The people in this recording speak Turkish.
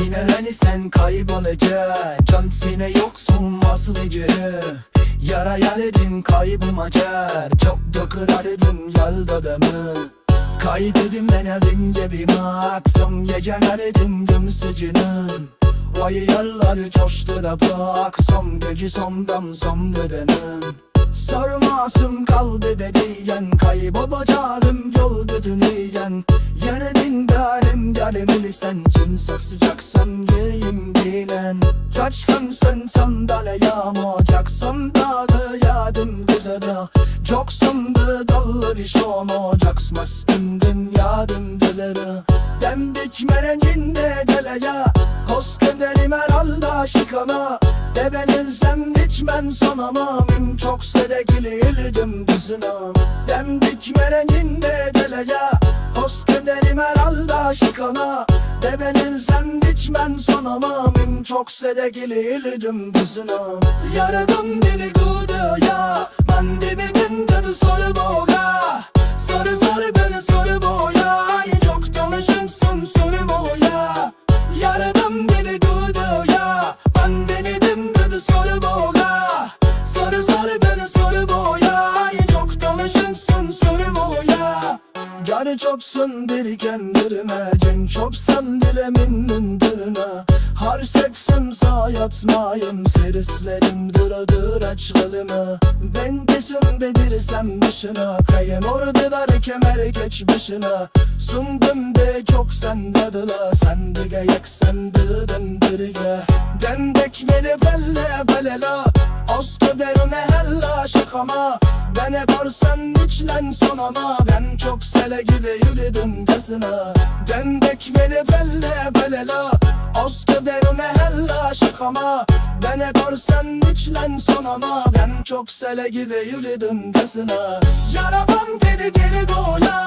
Beni sen kaybolacaksın. Can sine yoksun nasıl ece Yara yaledim kaybım acar Çok da kırardım yaldadamı Kaydedim ben evim cebime Aksam gecen aradım dımsıcının Vay yerler coştu da baksam Gece somdam somdırının Sarmasım kaldı dediyen Kaybolacağım yol düdüleyen Yine dindarım gelmeli sen Kimse sıcaksan geleyim bilen Kaçkınsın sandalyeye Mocaksın dağdı yadım kıza da Çok sandı. Dallı bir şey olmacaksmaz Ündün yadım dileri Demdik merencinde deleye Hoskederim herhalde şıkama Ebenirsem içmem sonama Mim çok sedekili ildim düzüne. Demdik merencinde deleye Hoskederim herhalde şıkama Ebenirsem içmem sonama Mim çok sedekili ildim düzüne Yaradım dili gudu ya Ben dibimin tadı soru boğa. Soru soru beni soru boya. Çok tanışımsın soru boya. Yaradım beni duydu ya Ben denedim dedi soru boya Soru soru beni soru boya. Çok tanışımsın soru Gari çopsun bir kendime Cem çopsan dilemin nındına Har seksim sayatmayım Serislerim duradır açılımı Ben kesim bedirsem dışına Kayın ordular kemer geç başına. Sundum de çok sendadıla Sen de gayek sen dıdım dırge Dendek beni belle belela Oska derune hella şakama Beni görsen içlen sonama Ben çok sele gide yürüdüm desina Dendek beni belle belela Oska derune hella şakama. Beni görsen içlen sonama Ben çok sele gide yürüdüm desina Yarabam dedi geri doya